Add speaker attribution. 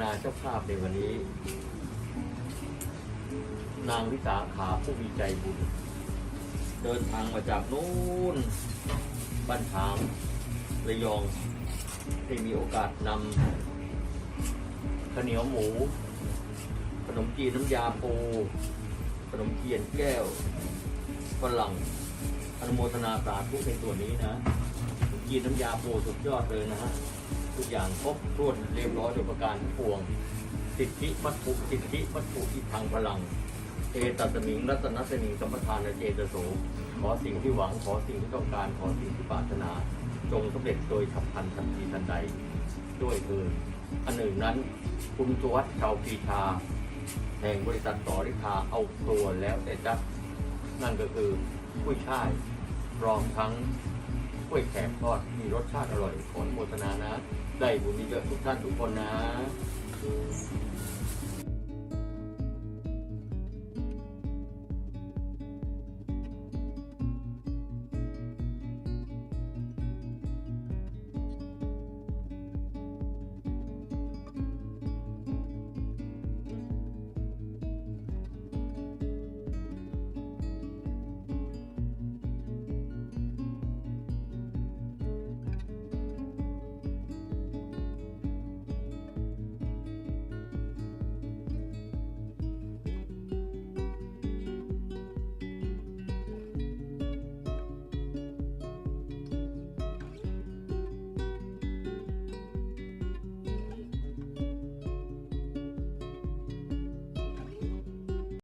Speaker 1: นาเจ้าภาพในวันนี้ นางวิสาขาผู้มีใจบุญ เดินทางมาจากนู้นบ้านฉางระยองได้มีโอกาสนำข้าวเหนียวหมู ขนมจีนน้ำยาปู ขนมเทียนแก้วฝรั่งอนุโมทนาสาธุในส่วนนี้นะขนมจีนน้ำยาปูสุดยอดเลยนะฮะ ทุกอย่างครบถ้วนเรียบร้อยโดยประการทั้งปวง สิทธิวัตถุสิทธิวัตถุที่ทางพลังเอตัสมิงรัตนสมิงสัมปทานเจตโสขอสิ่งที่หวังขอสิ่งที่ต้องการขอสิ่งที่ปรารถนา จงสำเร็จโดยฉับพลันทันทีทันใด ด้วยเถิดอันหนึ่งนั้น คุณสุวัสดิ์ชาวปีชา แห่งบริษัทต่อริคาเอาตัวแล้วแต่จักนั่นก็คือกุ้ยช่ายรองทั้ง กล้วยแขกทอดมีรสชาติอร่อยขอโฆษณานะ ได้บุญเยอะทุกท่านทุกคนนะ